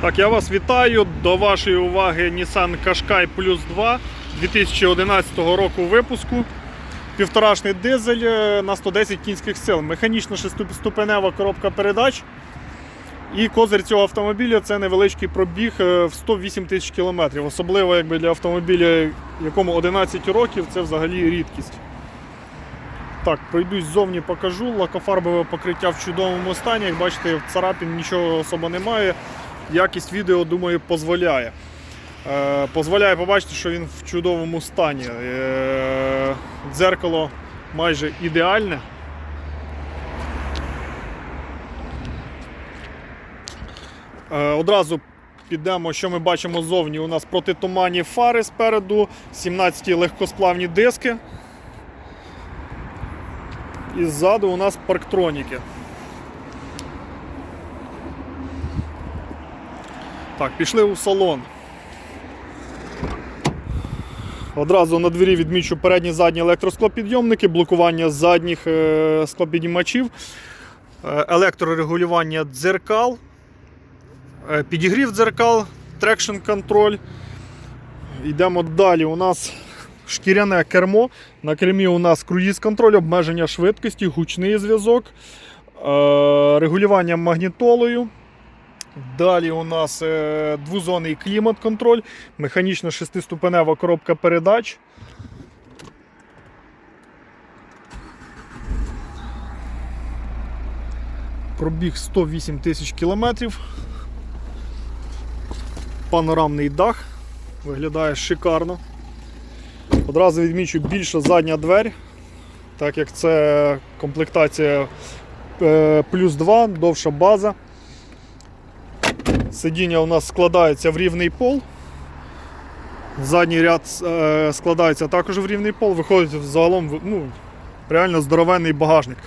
Так, я вас вітаю. До вашої уваги Nissan Qashqai Plus 2 2011 року випуску. Півторашний дизель е, на 110 кінських сил. Механічна шестиступенева коробка передач. І козир цього автомобіля це невеличкий пробіг е, в 108 тисяч кілометрів. Особливо якби для автомобіля, якому 11 років, це взагалі рідкість. Так, пройдусь ззовні покажу. Лакофарбове покриття в чудовому стані. Як бачите, в царапін нічого особо немає. Якість відео, думаю, дозволяє. Е, Позволяє побачити, що він в чудовому стані. Е, Дзеркало майже ідеальне. Е, Одразу підемо, що ми бачимо ззовні. У нас протитуманні фари спереду, 17 легкосплавні диски. І ззаду у нас парктроніки. Так, пішли у салон. Одразу на двері відмічу передні задні електросклопідйомники, блокування задніх е, склопіднімачів, е, електрорегулювання дзеркал, е, підігрів дзеркал, трекшн контроль. Йдемо далі. У нас шкіряне кермо. На кермі у нас круїз контроль, обмеження швидкості, гучний зв'язок, регулювання магнітолою. Далі у нас е, двозонний клімат-контроль, механічна шестиступенева коробка передач. Пробіг 108 тисяч кілометрів. Панорамний дах. Виглядає шикарно. Одразу відмічу більша задня двері, так як це комплектація е, плюс 2, довша база. Сидіння у нас складається в рівний пол. Задній ряд е, складається також в рівний пол, виходить загалом ну, реально здоровенний багажник.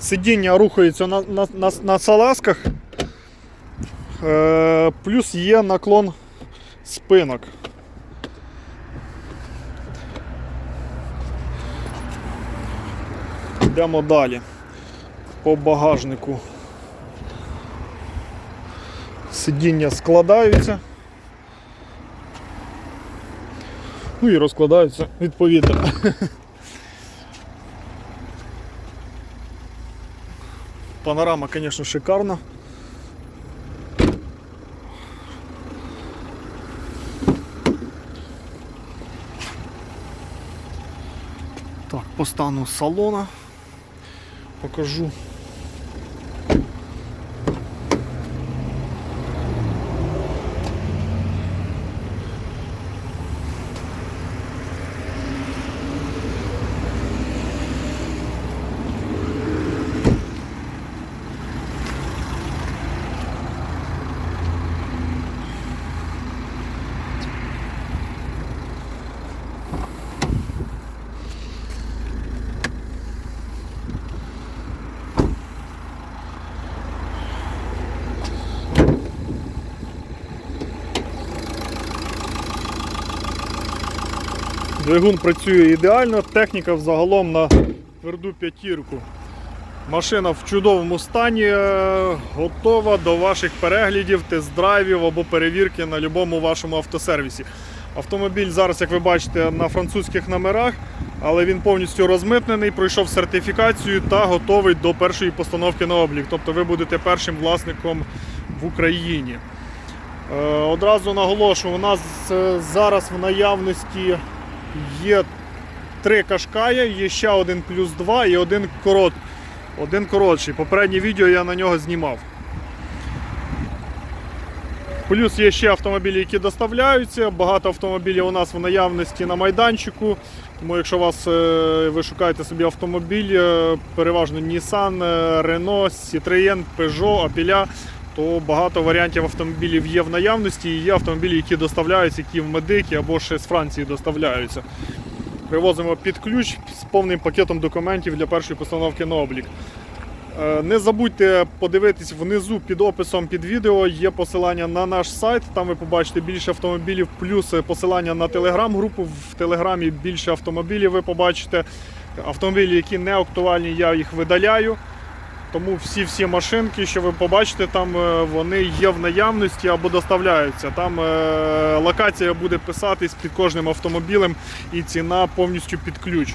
Сидіння рухається на, на, на, на салазках, е, плюс є наклон спинок. Йдемо далі по багажнику. Сидіння складаються. Ну і розкладаються відповідно. Панорама, звісно, шикарна. Так, по стану салона покажу. Двигун працює ідеально, техніка взагалом на тверду п'ятірку. Машина в чудовому стані, е, готова до ваших переглядів, тест-драйвів або перевірки на будь-якому вашому автосервісі. Автомобіль зараз, як ви бачите, на французьких номерах, але він повністю розмитнений, пройшов сертифікацію та готовий до першої постановки на облік. Тобто ви будете першим власником в Україні. Е, Одразу наголошую, у нас е, зараз в наявності є три кашкая, є ще один плюс два і один корот. Один коротший. Попереднє відео я на нього знімав. Плюс є ще автомобілі, які доставляються. Багато автомобілів у нас в наявності на майданчику. Тому якщо вас, е, ви шукаєте собі автомобіль, е, переважно Nissan, е, Renault, Citroën, Peugeot, Opel, то багато варіантів автомобілів є в наявності. І є автомобілі, які доставляються, які в медики або ще з Франції доставляються. Привозимо під ключ з повним пакетом документів для першої постановки на облік. Е, Не забудьте подивитись внизу під описом під відео є посилання на наш сайт. Там ви побачите більше автомобілів, плюс посилання на телеграм-групу. В телеграмі більше автомобілів ви побачите. Автомобілі, які не актуальні, я їх видаляю. Тому всі-всі машинки, що ви побачите, там е, вони є в наявності або доставляються. Там е, локація буде писатись під кожним автомобілем і ціна повністю під ключ.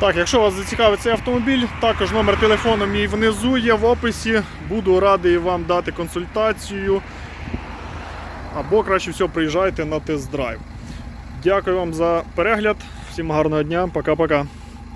Так, якщо вас зацікавить цей автомобіль, також номер телефону мій внизу є в описі. Буду радий вам дати консультацію. Або краще всього приїжджайте на тест-драйв. Дякую вам за перегляд. Всім гарного дня, пока-пока.